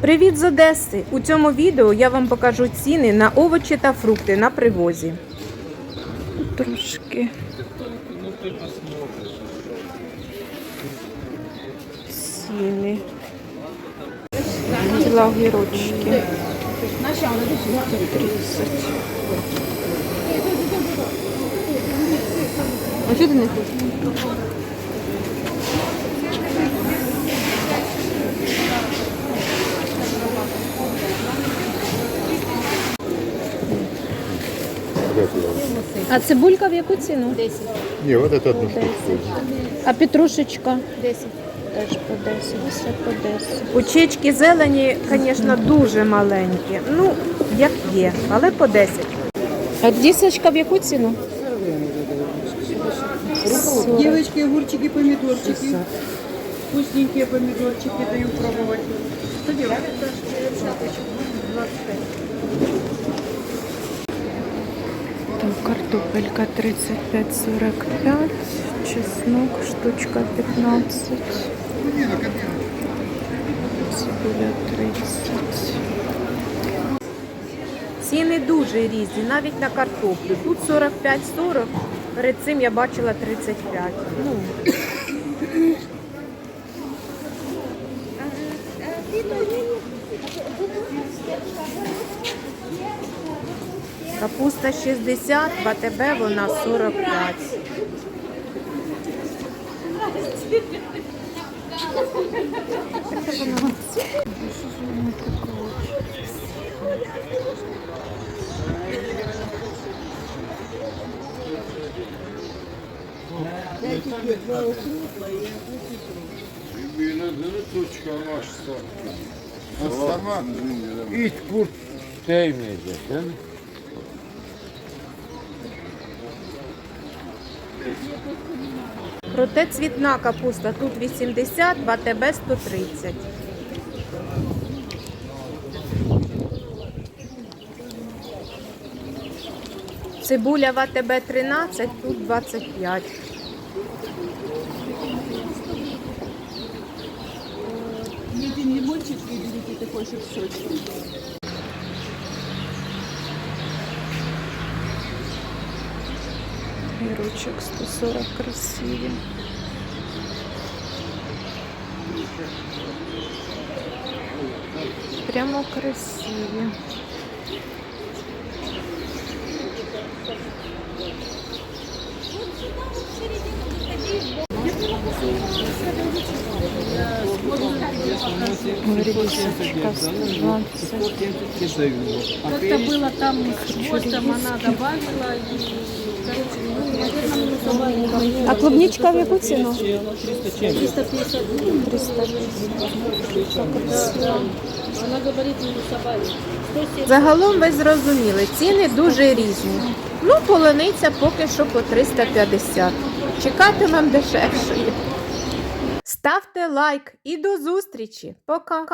Привіт з Одеси! У цьому відео я вам покажу ціни на овочі та фрукти на привозі. Трошки. Ціни. Ціла огірочки. 30. А що ти не хочеш? А цибулька в яку ціну? 10. Не, вот это одну штуку. А петрушечка? 10. Теж по 10, все по 10. Пучечки зелені, звісно, дуже маленькі. Ну, як є, але по 10. А дісочка в яку ціну? Девочки, огурчики, помидорчики. Вкусненькие помидорчики даю пробовать. Что делать? Там картопелька 35-45, чеснок штучка 15, цибуля 30. Ціни дуже різні, навіть на картоплю. Тут 45-40, перед цим я бачила 35. Ну, Капуста 60, в АТБ вона 45. İt kurt değmeyecek. Değil mi? Проте цвітна капуста тут 80, в АТБ 130. Цибуля в АТБ 13, тут 25. Мне один лимончик выберите такой, чтобы сочный. Гірочок 140 красиві. Прямо красиві. Рисочка 120. Как-то было там с хвостом, она добавила и, А клубничка в яку ціну? 350 гривен. 350. Она говорит, мы добавили. 170 Загалом ви зрозуміли, ціни дуже різні. Ну, полуниця поки що по 350. Чекатимем дешевшої. Ставте лайк і до зустрічі. Пока.